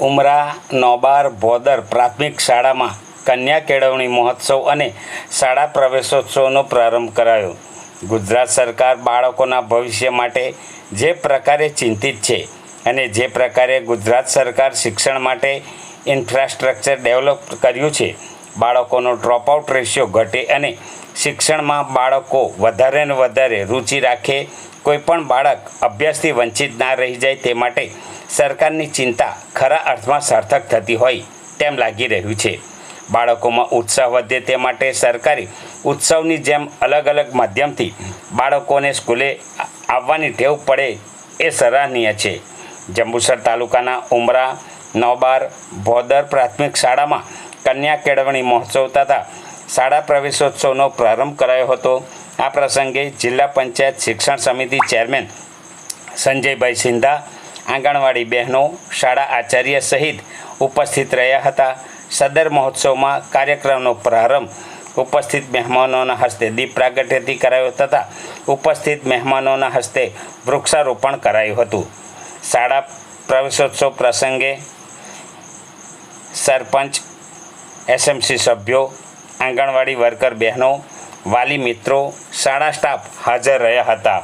ઉમરા, નોબાર, ભોદર પ્રાથમિક શાળામાં કન્યા કેળવણી મહોત્સવ અને શાળા પ્રવેશોત્સવનો પ્રારંભ કરાયો. ગુજરાત સરકાર બાળકોના ભવિષ્ય માટે જે પ્રકારે ચિંતિત છે અને જે પ્રકારે ગુજરાત સરકાર શિક્ષણ માટે ઇન્ફ્રાસ્ટ્રક્ચર ડેવલપ કર્યું છે બાળકોનો ડ્રોપઆઉટ રેશિયો ઘટે અને શિક્ષણમાં બાળકો વધારે ને વધારે રુચિ રાખે કોઈપણ બાળક અભ્યાસથી વંચિત ના રહી જાય તે માટે સરકારની ચિંતા ખરા અર્થમાં સાર્થક થતી હોય તેમ લાગી રહ્યું છે. બાળકોમાં ઉત્સાહ વધે તે માટે સરકારી ઉત્સવની જેમ અલગ અલગ માધ્યમથી બાળકોને સ્કૂલે આવવાની ટેવ પડે એ સરાહનીય છે. જંબુસર તાલુકાના ઉમરા, નવબાર, ભોદર પ્રાથમિક શાળામાં કન્યા કેળવણી મહોત્સવ તથા શાળા પ્રવેશોત્સવનો પ્રારંભ કરાયો હતો. આ પ્રસંગે જિલ્લા પંચાયત શિક્ષણ સમિતિ ચેરમેન સંજયભાઈ સિંધા, આંગણવાડી બહેનો, શાળા આચાર્ય સહિત ઉપસ્થિત રહ્યા હતા. સદર મહોત્સવમાં કાર્યક્રમનો પ્રારંભ ઉપસ્થિત મહેમાનોના હસ્તે દીપ પ્રાગટ્યથી કરાયો તથા ઉપસ્થિત મહેમાનોના હસ્તે વૃક્ષારોપણ કરાયું હતું. શાળા પ્રવેશોત્સવ પ્રસંગે સરપંચ એસએમસી સભ્યો આંગણવાડી વર્કર બહેનો વાલી મિત્રો શાળા સ્ટાફ હાજર રહ્યા હતા.